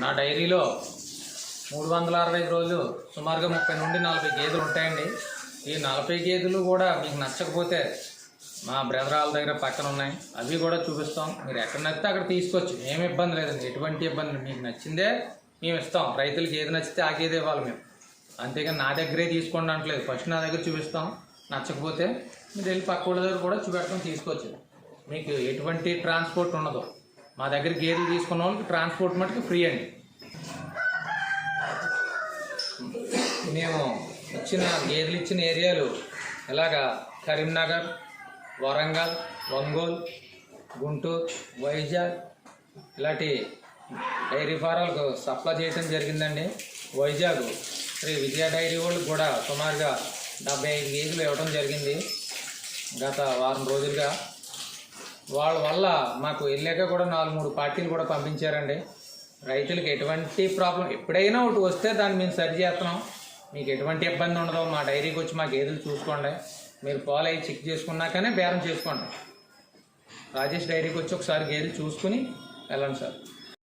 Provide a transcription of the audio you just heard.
నా డైరీలో మూడు వందల అరవై రోజులు సుమారుగా ముప్పై నుండి నలభై గేదెలు ఉంటాయండి. ఈ నలభై గేదెలు కూడా మీకు నచ్చకపోతే మా బ్రదర్ వాళ్ళ దగ్గర పక్కన ఉన్నాయి. అవి కూడా చూపిస్తాం. మీరు ఎక్కడ నచ్చితే అక్కడ తీసుకోవచ్చు. ఏమి ఇబ్బంది లేదండి. ఎటువంటి ఇబ్బంది మీకు నచ్చిందే మేము ఇస్తాం. రైతులకి ఏది నచ్చితే ఆ గేదె ఇవ్వాలి మేము. అంతేగాని నా దగ్గరే తీసుకోండి అంటలేదు. ఫస్ట్ నా దగ్గర చూపిస్తాం. నచ్చకపోతే మీరు వెళ్ళి పక్క వాళ్ళ దగ్గర కూడా చూపెట్టడం తీసుకోవచ్చు. మీకు ఎటువంటి ట్రాన్స్పోర్ట్ ఉండదు. మా దగ్గర గేదెలు తీసుకున్న వాళ్ళకి ట్రాన్స్పోర్ట్ మటుకు ఫ్రీ అండి. మేము ఇచ్చిన గేదెలు ఇచ్చిన ఏరియాలు ఇలాగా కరీంనగర్ వరంగల్ ఒంగోలు గుంటూరు వైజాగ్ ఇలాంటి డైరీ ఫారాలకు సప్లై చేయడం జరిగిందండి. వైజాగ్ శ్రీ విజయ డైరీ వాళ్ళు కూడా సుమారుగా డెబ్బై ఐదు గేదెలు ఇవ్వడం జరిగింది. గత వారం రోజులుగా వాళ్ళ వల్ల మాకు వెళ్ళాక కూడా నాలుగు మూడు పార్టీలు కూడా పంపించారండి. రైతులకు ఎటువంటి ప్రాబ్లం ఎప్పుడైనా ఒకటి వస్తే దాన్ని మేము సరి చేస్తున్నాం. మీకు ఎటువంటి ఇబ్బంది ఉండదు. మా డైరీకి వచ్చి మా గేదెలు చూసుకోండి. మీరు పాలు అవి చెక్ చేసుకున్నాకనే బేరం చేసుకోండి. రాజేష్ డైరీకి వచ్చి ఒకసారి గేదెలు చూసుకుని వెళ్ళండి సార్.